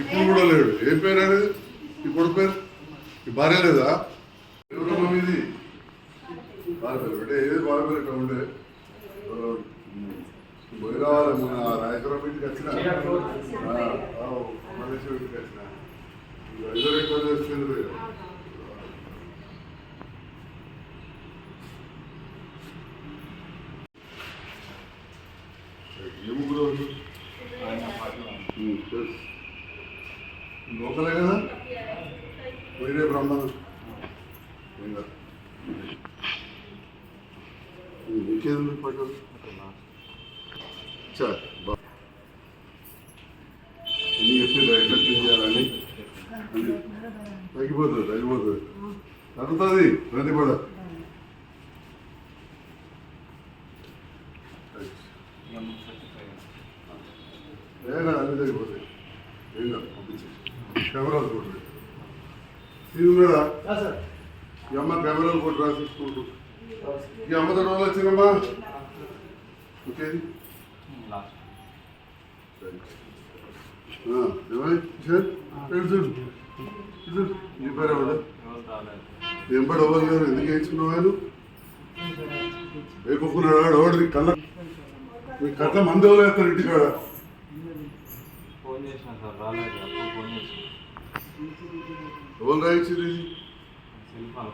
ఇప్పుడు కూడా లేడు. ఏం పేరు అనేది ఈ కొడుకు పేరు? ఈ భార్య లేదా? ఎవరమ్మా మీది భార్య పేరు. అంటే ఏది భార్య పేరు? ఇక్కడ ఉండే? ఎవరో, ఉమ్, పోయి రావాలి మన ఇంటికి వచ్చిన? మల్లేశ్వరం ఇంటికి వచ్చిన. ఎక్కువ చేస్తుంది ఏ ముగ్గురు? వాళ్ళు? ఉమ్, తెలుసు. లోకలే కదా? పోయినే బ్రహ్మణం పోయినా ఇంకేంది చా బా. ఎన్ని చెప్పిండ్రా ఎట్లా చేయాలని. తగ్గిపోతుంది తగ్గిపోతుంది. తగ్గుతుంది ప్రతిపడ ఏం కాదు అన్ని తగ్గిపోతాయి. ఏం కాదు కెమెరాలు కొట్టు ఇది ఉన్నాడా ఈ అమ్మ కెమెరాలు కొట్టు రాసేసుకుంటూ ఈ అమ్మతో రోజులు వచ్చినమ్మా ఓకేది ఏమై నీ పేరు ఎవరు ఏం పడి అవ్వాలి గారు ఎందుకు వేయించుకున్నావు వేపుకున్నాడు? కళ్ళ మీ కళ్ళ మంది ఎవరు వేస్తారు ఇంటికాడ? ఫోన్ చేసిన సార్. రాలేదు అప్పుడు ఫోన్ చేసిన ఎవరు రాయించారు ఇది శిల్పాలు